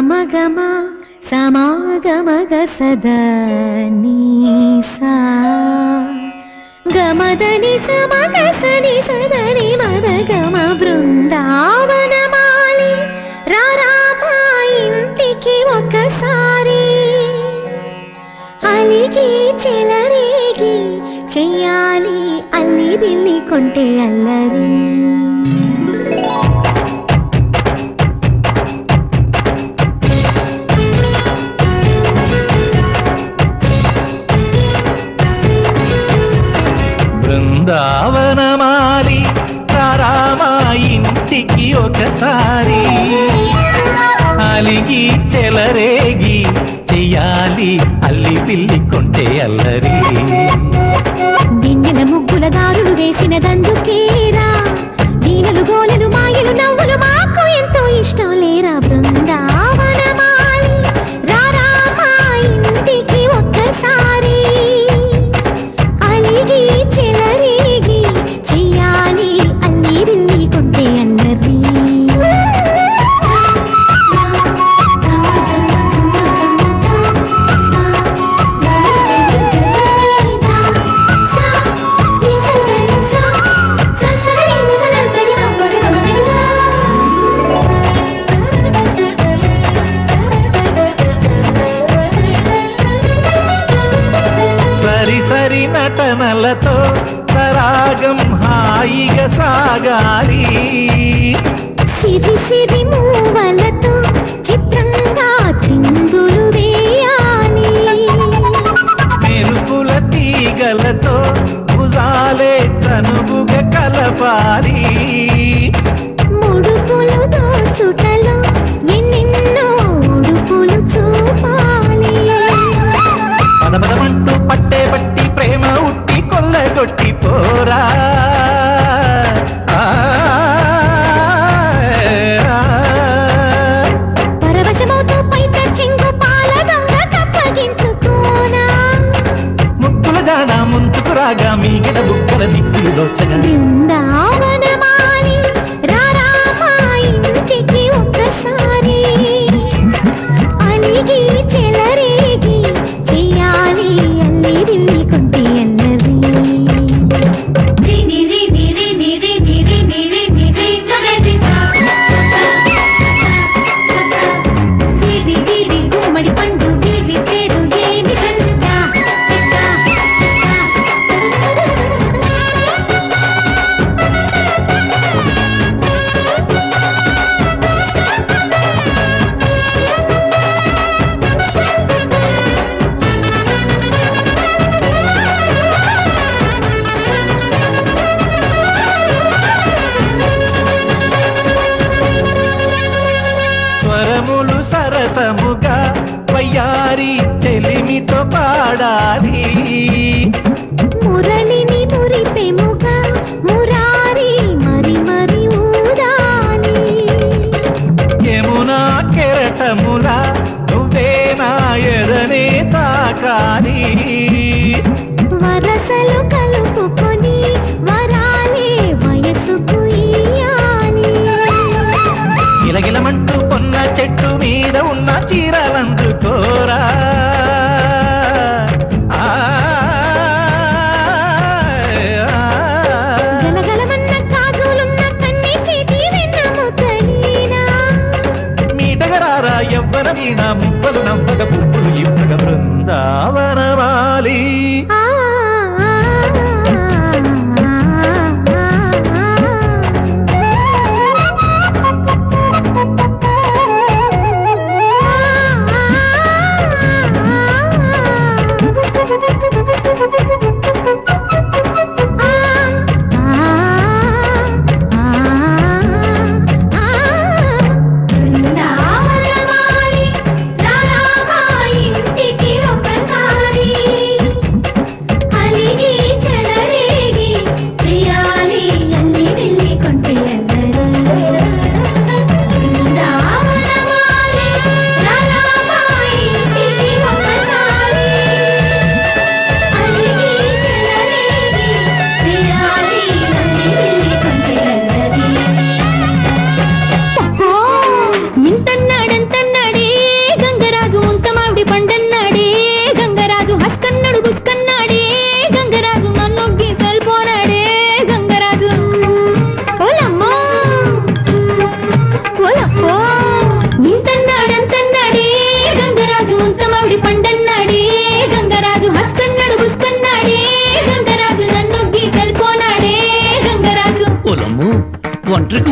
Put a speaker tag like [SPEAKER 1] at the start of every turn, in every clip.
[SPEAKER 1] గమ సమాగమగ సదా నీసా. గమదని సమగ సని సదని మదగమ బృందావనమాలి. రారామా ఇంటికి ఒకసారి అలిగి చెలరేగి చెయ్యాలి అల్లి బిల్లి కొంటే అల్లరి.
[SPEAKER 2] బృందావనమాలి రారామా ఇంటికి ఒకసారి. అలిగి చెలరేగి చెయ్యాలి అల్లి పిల్లి కొంటే అల్లరి.
[SPEAKER 1] బిన్నెల ముగ్గుల దారులు వేసిన దందుకేరా నీలలు గోలెలు మాయలు నవ్వులు మాకు ఎంతో ఇష్టం లేరా బృందావనమాలి
[SPEAKER 2] నటనలతో సరాగం హాయిగా సాగాలి.
[SPEAKER 1] సిరి సిరి
[SPEAKER 2] మూవల ముందుకు రాగా మీగడ బుక్కల దిక్కులు దోచగా
[SPEAKER 1] ఒక్కసారి. అలిగి స్వరములు సరసముగా వయ్యారి చెలిమితో పాడాలి మురళిని నవ్విన ముప్పలు నవ్వక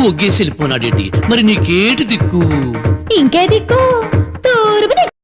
[SPEAKER 3] ముగ్గేసి ఒగ్గేసి వెళ్ళిపోనాడేటి మరి నీకేటి దిక్కు?
[SPEAKER 1] ఇంకే దిక్కు?